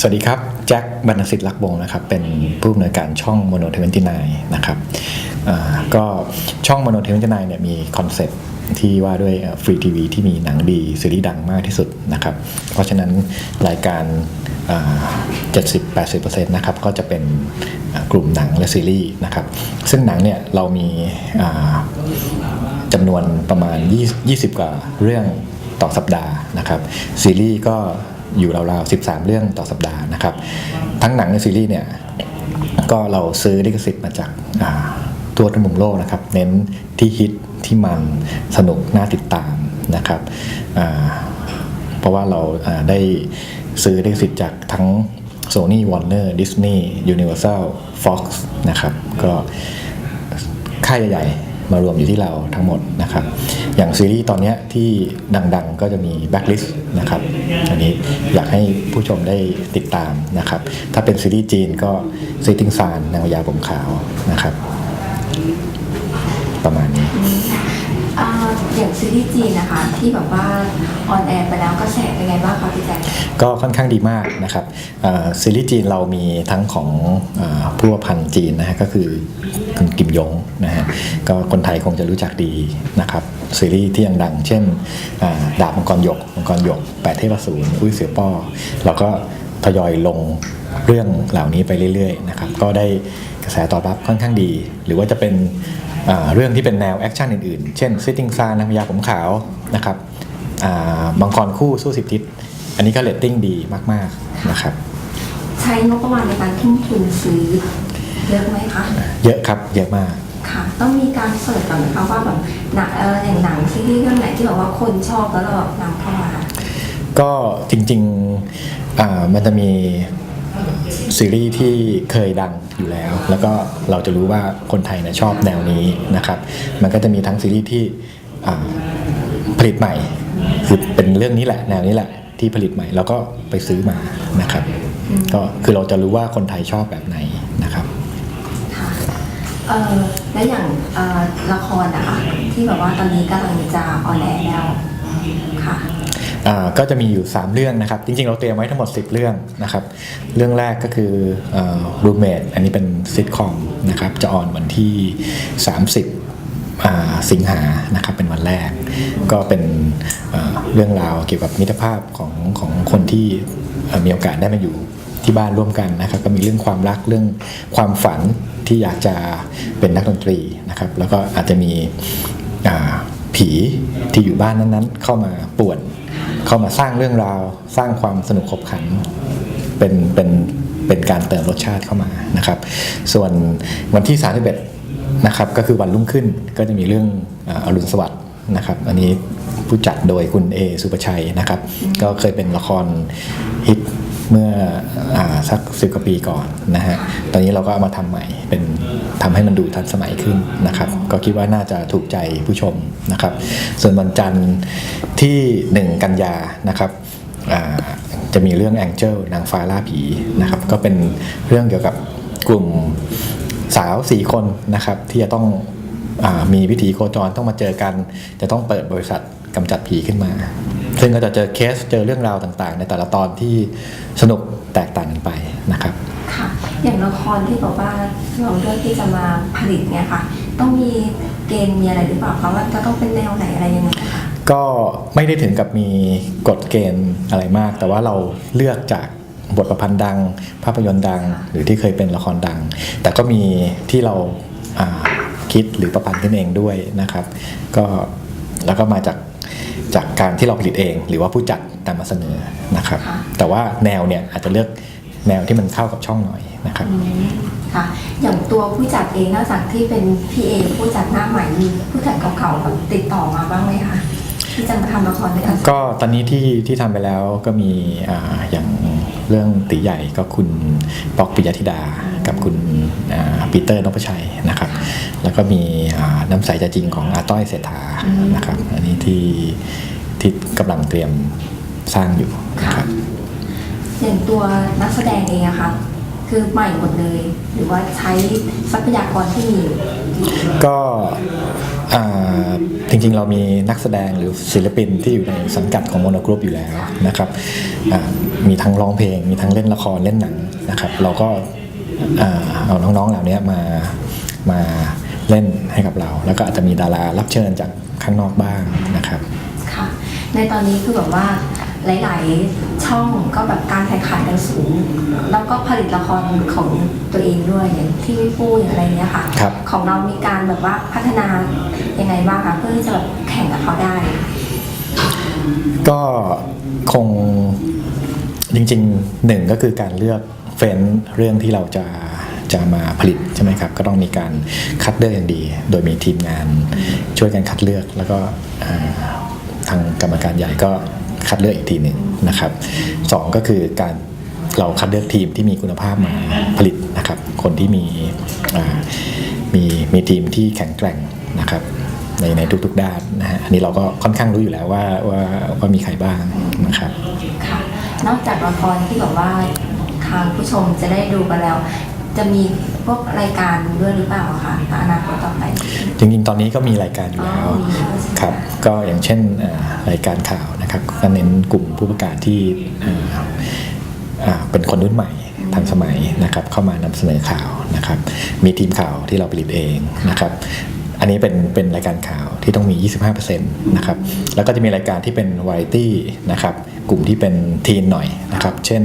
สวัสดีครับ แจ็คบรรณสิทธิ์ลักวงนะครับ เป็นผู้อำนวยการช่อง Mono 29นจินายนะครับก็ช่อง Mono 29เนี่ยมีคอนเซ็ปต์ที่ว่าด้วยฟรีทีวีที่มีหนังดีซีรีส์ดังมากที่สุดนะครับ เพราะฉะนั้นรายการ 70-80%นะครับก็จะเป็นกลุ่มหนังและซีรีส์นะครับ ซึ่งหนังเนี่ยเรามีจำนวนประมาณ 20 กว่าเรื่องต่อสัปดาห์นะครับ ซีรีส์ก็ อยู่ราวๆ 13 เรื่องต่อสัปดาห์นะครับ ทั้งหนังและซีรีส์เนี่ย ก็เราซื้อลิขสิทธิ์มาจากอ่าตัวทั้งมุมโลกนะครับ เน้นที่ฮิตที่มันสนุกน่าติดตามนะครับ เพราะว่าเราได้ซื้อลิขสิทธิ์จากทั้ง Sony Warner Disney Universal Fox นะครับ ก็ค่ายใหญ่ มารวมอยู่ที่เราทั้งหมดนะครับ อย่างซีรีส์ตอนนี้ที่ดังๆ ก็จะมี Blacklist นะครับ อันนี้อยากให้ผู้ชมได้ติดตามนะครับ ถ้าเป็นซีรีส์จีนก็ซีติงซานนางยาผมขาวนะครับ ประมาณนี้ อย่างซีรีส์จีนนะคะ ที่แบบว่าออนแอร์ไปแล้วกระแสเป็นไงบ้างคะพี่แจ๊คก็ค่อนข้างดีมากนะครับซีรีส์จีนเรามีทั้งของอผู้พันธ์จีนนะฮะก็คือคุณกิมยงนะฮะก็คนไทยคงจะรู้จักดีนะครับซีรีส์ที่ยังดัง เช่นดาบมังกรหยกมังกรหยกแปดเทพสูรอุ้ยเสือป้อเราก็ทยอยลงเรื่องเหล่านี้ไปเรื่อยๆนะครับก็ได้กระแสตอบรับค่อนข้างดี หรือว่าจะเป็น เรื่องที่เป็นแนวแอคชั่นอื่นๆ เช่น Sitting Sun นางพญาผมขาวนะครับอ่ามังกรคู่สู้สิบทิศ อันนี้ก็เรตติ้งดีมากๆนะครับ ใช้งบประมาณในการทุ่มทุนซื้อเยอะไหมคะ เยอะครับ เยอะมากค่ะต้องมีการเสิร์ชก่อนไหมคะว่าแบบหนังเอออย่างหนังซีรีส์เรื่องไหนที่แบบว่าคนชอบแล้วเราแบบนำเข้ามา ก็จริงๆอ่ามันจะมี ซีรีส์ที่เคยดังอยู่แล้ว แล้วก็เราจะรู้ว่าคนไทยนะชอบแนวนี้นะครับ มันก็จะมีทั้งซีรีส์ที่ผลิตใหม่คือเป็นเรื่องนี้แหละ แนวนี้แหละที่ผลิตใหม่แล้วก็ไปซื้อมานะครับ ก็คือเราจะรู้ว่าคนไทยชอบแบบไหนนะครับค่ะและอย่างละครนะคะที่แบบว่าตอนนี้กำลังจะออนแอร์แล้วค่ะ ก็จะมีอยู่ 3 เรื่องนะครับ จริงๆ เราเตรียมไว้ทั้งหมด 10 เรื่องนะครับ เรื่องแรกก็คือรูเมดอันนี้เป็นซิทคอมนะครับ จะออนวันที่ 30 สิงหานะครับเป็นวันแรก ก็เป็นเรื่องราวเกี่ยวกับมิตรภาพของของคนที่มีโอกาสได้มาอยู่ที่บ้านร่วมกันนะครับ ก็มีเรื่องความรักเรื่องความฝันที่อยากจะเป็นนักดนตรีนะครับ แล้วก็อาจจะมีผีที่อยู่บ้านนั้นๆ เข้ามาป่วน เข้ามาสร้างเรื่องราว สร้างความสนุกขบขันเป็นเป็นเป็นการเติมรสชาติเข้ามานะครับ ส่วนวันที่ 31 นะครับ ก็คือวันรุ่งขึ้นก็จะมีเรื่องอรุณสวัสดิ์นะครับ อันนี้ผู้จัดโดยคุณเอสุปชัยนะครับ ก็เคยเป็นละครฮิต เมื่ออสักสิบกว่าปีก่อนนะฮะ ตอนนี้เราก็เอามาทำใหม่เป็นทำให้มันดูทันสมัยขึ้นนะครับ ก็คิดว่าน่าจะถูกใจผู้ชมนะครับ ส่วนวันจันทร์ที่ 1 กันยานะครับจะมีเรื่อง Angel นางฟ้าล่าผีนะครับ ก็เป็นเรื่องเกี่ยวกับกลุ่มสาวสี่คนนะครับ ที่จะต้องอมีวิถีโคจรต้องมาเจอกัน จะต้องเปิดบริษัทกำจัดผีขึ้นมา ซึ่งก็จะเจอเคสเจอเรื่องราวต่างๆ ในแต่ละตอนที่สนุกแตกต่างกันไปนะครับค่ะอย่างละครที่บอกว่าเราเลือกที่จะมาผลิตเนี่ยค่ะ ต้องมีเกณฑ์มีอะไรหรือเปล่าคะว่าจะต้องเป็นแนวไหนอะไรยังไงคะก็ไม่ได้ถึงกับมีกฎเกณฑ์อะไรมาก แต่ว่าเราเลือกจากบทประพันธ์ดัง ภาพยนตร์ดัง หรือที่เคยเป็นละครดัง แต่ก็มีที่เราอ่าคิดหรือประพันธ์ขึ้นเองด้วยนะครับ ก็แล้วก็มาจาก จากการที่เราผลิตเอง หรือว่าผู้จัดนำมาเสนอนะครับ แต่ว่าแนวเนี่ยอาจจะเลือกแนวที่มันเข้ากับช่องหน่อยนะครับอืมค่ะอย่างตัวผู้จัดเองนอกจากที่เป็นพี่เอผู้จัดหน้าใหม่มีผู้จัดเก่าๆแบบติดต่อมาบ้างไหมคะที่จะมาทำละครด้วยกันก็ตอนนี้ที่ที่ทำไปแล้วก็มีอาอย่างเรื่องตีใหญ่ก็คุณป๊อกปิยธิดา กับคุณอ่าปีเตอร์นพชัยนะครับ แล้วก็มีอ่าน้ำใสใจจริงของอาต้อยเศรษฐานะครับ อันนี้ที่ที่กำลังเตรียมสร้างอยู่นะครับอย่างตัวนักแสดงเองอะค่ะคือใหม่หมดเลย หรือว่าใช้ทรัพยากรที่มีอยู่ก็อ่าจริงๆ เรามีนักแสดงหรือศิลปินที่อยู่ในสังกัดของโมโนกรุ๊ปอยู่แล้วนะครับอ่ามีทั้งร้องเพลง มีทั้งเล่นละครเล่นหนังนะครับ เราก็อ่าเอาน้องๆเหล่านี้มา มาเล่นให้กับเรา แล้วก็อาจจะมีดารารับเชิญจากข้างนอกบ้างนะครับ ค่ะ ในตอนนี้คือแบบว่าหลาย ๆ ช่องก็แบบการแข่งขันกันสูง แล้วก็ผลิตละครของตัวเองด้วยอย่างที่พี่ปูอย่างอะไรเนี้ยค่ะครับ ของเรามีการแบบว่าพัฒนายังไงบ้างคะเพื่อที่จะแบบแข่งกับเขาได้ ก็คงจริงๆหนึ่งก็คือการเลือกเฟ้นเรื่องที่เราจะ จะมาผลิตใช่ไหมครับ ก็ต้องมีการคัดเลือกอย่างดี โดยมีทีมงานช่วยกันคัดเลือก แล้วก็ทางกรรมการใหญ่ก็คัดเลือกอีกทีหนึ่งนะครับสองก็คือการเราคัดเลือกทีมที่มีคุณภาพมาผลิตนะครับ คนที่มีมีมีทีมที่แข็งแกร่งนะครับในในทุกๆด้านนะฮะอันนี้เราก็ค่อนข้างรู้อยู่แล้วว่าว่าว่ามีใครบ้างนะครับค่ะนอกจากละครที่แบบว่าทางผู้ชมจะได้ดูกันแล้ว จะมีพวกรายการด้วยหรือเปล่าคะในอนาคตต่อไป จริงๆ ตอนนี้ก็มีรายการอยู่แล้วอ๋อมีแล้วใช่ไหมครับก็อย่างเช่นเอ่อรายการข่าวนะครับก็เน้นกลุ่มผู้ประกาศที่เอ่ออ่าเป็นคนรุ่นใหม่ทันสมัยนะครับเข้ามานำเสนอข่าวนะครับ มีทีมข่าวที่เราผลิตเองนะครับอันนี้เป็นเป็นรายการข่าวที่ต้องมี 25%นะครับ แล้วก็จะมีรายการที่เป็นวาไรตี้นะครับ กลุ่มที่เป็นทีนหน่อยนะครับ เช่น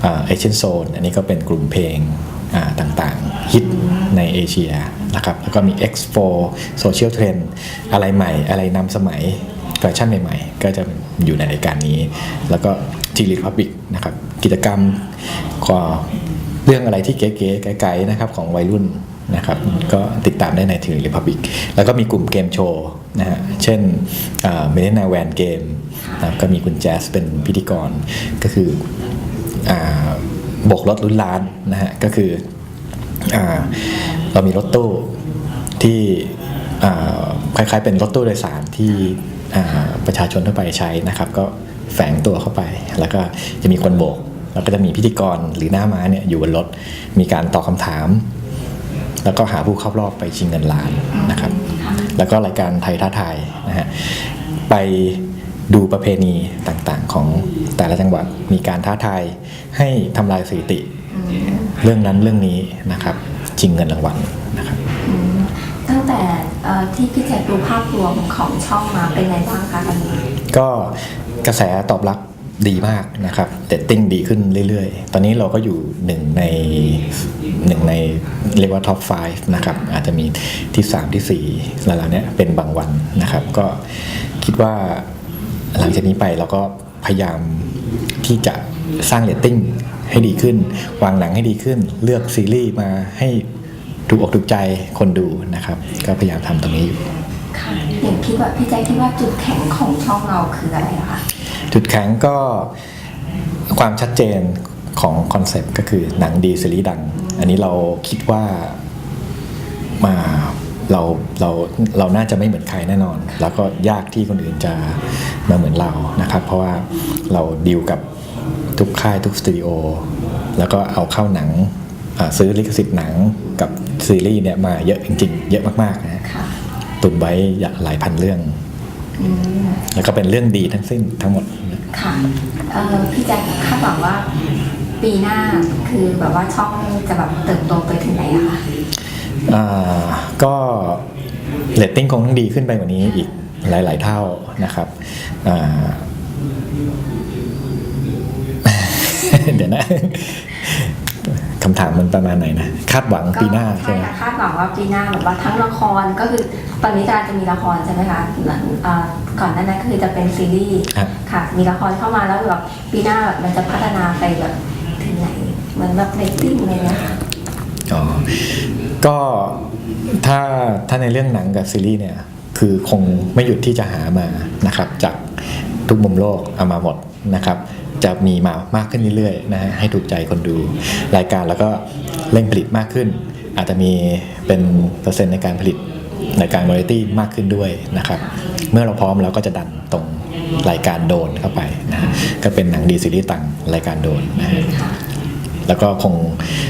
เอเชียนโซน อันนี้ก็เป็นกลุ่มเพลงอ่า ต่างๆ ฮิตในเอเชียนะครับแล้วก็มี Expo Social Trend อะไรใหม่ อะไรนำสมัยแฟชั่นใหม่ๆ ก็จะอยู่ในรายการนี้ แล้วก็ T Republic นะครับกิจกรรมก็เรื่องอะไรที่เก๋ๆไกลๆนะครับของวัยรุ่นนะครับก็ติดตามได้ใน T Republic แล้วก็มีกลุ่มเกมโชว์นะฮะเช่นเมเนนาแวนเกมนะครับก็มีคุณแจ๊สเป็นพิธีกรก็คือ โบกรถลุ้นล้านนะฮะก็คืออเรามีรถตู้ที่คล้ายๆเป็นรถตู้โดยสารที่ประชาชนทั่วไปใช้นะครับ ก็แฝงตัวเข้าไป แล้วก็จะมีคนโบก แล้วก็จะมีพิธีกรหรือหน้าม้าเนี่ยอยู่บนรถมีการตอบคำถาม แล้วก็หาผู้เข้ารอบไปชิงเงินล้านนะครับ แล้วก็รายการไทยท้าทายนะฮะไป ดูประเพณีต่างๆ ของแต่ละจังหวัดมีการท้าทายให้ทำลายสถิติ เรื่องนั้นเรื่องนี้นะครับชิงเงินรางวัลนะครับอืมตั้งแต่เอ่อที่พี่แจ็คดูภาพรวมของช่องมาเป็นไงบ้างคะตอนนี้ก็กระแสตอบรับดีมากนะครับเดตติ้งดีขึ้นเรื่อยๆ ตอนนี้เราก็อยู่หนึ่งในหนึ่งในเรียกว่าท็อป 5 นะครับ อาจจะมีที่ 3 ที่4แล้วเราเนี้ยเป็นบางวันนะครับ ก็คิดว่า หลังจากนี้ไปเราก็พยายามที่จะสร้างเรตติ้งให้ดีขึ้น วางหนังให้ดีขึ้น เลือกซีรีส์มาให้ถูกอกถูกใจคนดูนะครับ ก็พยายามทำตรงนี้อยู่ค่ะอย่างคิดว่าพี่แจ็คคิดว่าจุดแข็งของช่องเราคืออะไรอะคะจุดแข็งก็ความชัดเจนของคอนเซปต์ก็คือหนังดีซีรีส์ดัง อันนี้เราคิดว่ามา เราเราเราน่าจะไม่เหมือนใครแน่นอน แล้วก็ยากที่คนอื่นจะมาเหมือนเรานะครับ เพราะว่าเราดีลกับทุกค่ายทุกสตูดิโอแล้วก็เอาเข้าหนังอ่าซื้อลิขสิทธิ์หนังกับซีรีส์เนี่ยมาเยอะจริงๆ เยอะมากๆนะฮะค่ะตุนไว้หลายพันเรื่องอืมแล้วก็เป็นเรื่องดีทั้งสิ้นทั้งหมดค่ะเอ่อพี่แจ็คคาดหวังว่าปีหน้าคือแบบว่าช่องจะแบบเติบโตไปถึงไหนอะคะอ่า ก็เรตติ้งคงต้องดีขึ้นไปกว่านี้อีกหลาย ๆ เท่านะครับอ่าเดี๋ยวนะคำถามมันประมาณไหนนะ คาดหวังปีหน้าก็ใช่ไหมค่ะคาดหวังว่าปีหน้าแบบว่าทั้งละครก็คือตอนนี้จะจะมีละครใช่ไหมคะหลังอ่าก่อนหน้านั้นก็คือจะเป็นซีรีส์ครับค่ะ มีละครเข้ามาแล้วแบบปีหน้าแบบมันจะพัฒนาไปแบบถึงไหนเหมือนแบบเรตติ้งอะไรเงี้ยค่ะ อ๋อก็ถ้าถ้าในเรื่องหนังกับซีรีส์เนี่ยคือคงไม่หยุดที่จะหามานะครับ จากทุกมุมโลกเอามาหมดนะครับ จะมีมามากขึ้นเรื่อยๆนะฮะให้ถูกใจคนดูรายการแล้วก็เร่งผลิตมากขึ้น อาจจะมีเป็นเปอร์เซ็นต์ในการผลิตในการวาไรตี้มากขึ้นด้วยนะครับ เมื่อเราพร้อมเราก็จะดันตรงรายการโดนเข้าไปนะฮะก็เป็นหนังดีซีรีส์ต่างรายการโดนนะฮะค่ะแล้วก็คง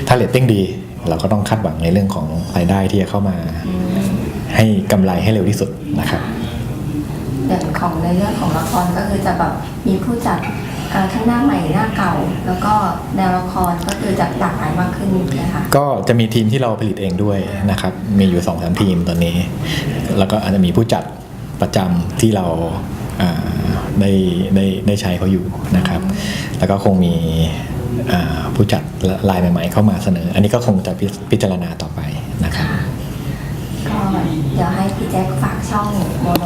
ถ้าเรตติ้งดี เราก็ต้องคาดหวังในเรื่องของรายได้ที่จะเข้ามา ให้กำไรให้เร็วที่สุดนะครับอย่างของในเรื่องของละครก็คือจะแบบมีผู้จัดเอ่อทั้งหน้าใหม่หน้าเก่า แล้วก็แนวละครก็คือจะหลากหลายมากขึ้นนะคะก็จะมีทีมที่เราผลิตเองด้วยนะครับ มีอยู่2อสทีมตอนนี้ แล้วก็อาจจะมีผู้จัดประจำที่เราอ่าได้ได้ได้ใช้เขาอยู่นะครับ แล้วก็คงมีอ่า ผู้จัดรายใหม่ ๆ เข้ามาเสนอ อันนี้ก็คงจะพิพิจารณาต่อไปนะครับก็เดี๋ยวให้พี่แจ็คฝากช่องโมโน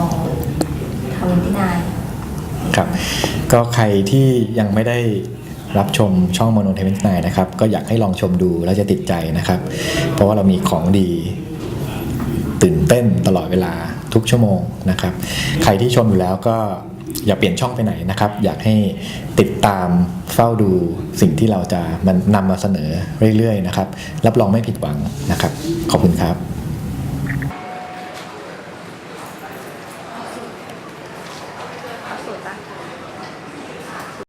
ทวินที่นายครับ ก็ใครที่ยังไม่ได้รับชมช่องโมโนเทมินไนนะครับ ก็อยากให้ลองชมดูแล้วจะติดใจนะครับ เพราะว่าเรามีของดีตื่นเต้นตลอดเวลาทุกชั่วโมงนะครับ ใครที่ชมอยู่แล้วก็ อย่าเปลี่ยนช่องไปไหนนะครับ อยากให้ติดตามเฝ้าดูสิ่งที่เราจะมันนำมาเสนอเรื่อยๆนะครับ รับรองไม่ผิดหวังนะครับ ขอบคุณครับ